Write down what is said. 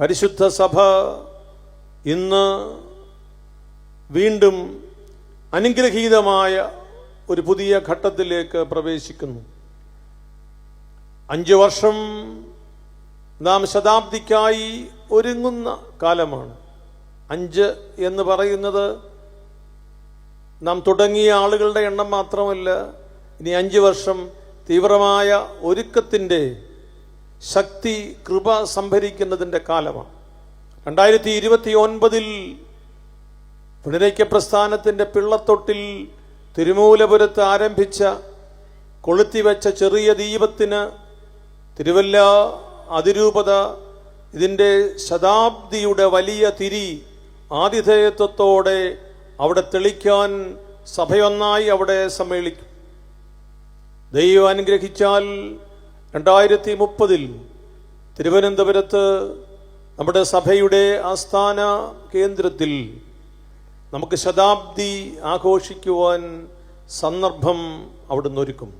പരിശുദ്ധ സഭ ഇന്ന് വീണ്ടും അനുഗ്രഹീതമായ ഒരു പുതിയ ഘട്ടത്തിലേക്ക് പ്രവേശിക്കുന്നു. അഞ്ചു വർഷം നാം ശതാബ്ദിക്കായി ഒരുങ്ങുന്ന കാലമാണ്. അഞ്ച് എന്ന് പറയുന്നത് നാം തുടങ്ങിയ ആളുകളുടെ എണ്ണം മാത്രമല്ല ഇനി അഞ്ച് വർഷം തീവ്രമായ ഒരുക്കത്തിന്റെ ശക്തി കൃപ സംഭരിക്കുന്നതിന്റെ കാലമാണ്. രണ്ടായിരത്തി ഇരുപത്തി ഒൻപതിൽ പുനരൈക്യ പ്രസ്ഥാനത്തിന്റെ പിള്ളത്തൊട്ടിൽ തിരുമൂലപുരത്ത് ആരംഭിച്ച കൊളുത്തിവെച്ച ചെറിയ ദീപത്തിന് തിരുവല്ല അതിരൂപത ഇതിന്റെ ശതാബ്ദിയുടെ വലിയ തിരി ആതിഥേയത്വത്തോടെ അവിടെ തെളിക്കാൻ സഭയൊന്നായി അവിടെ സമ്മേളിക്കും. ദൈവം അനുഗ്രഹിച്ചാൽ രണ്ടായിരത്തി മുപ്പതിൽ തിരുവനന്തപുരത്ത് നമ്മുടെ സഭയുടെ ആസ്ഥാന കേന്ദ്രത്തിൽ നമുക്ക് ശതാബ്ദി ആഘോഷിക്കുവാൻ സന്ദർഭം അവിടുന്ന് ഒരുക്കും.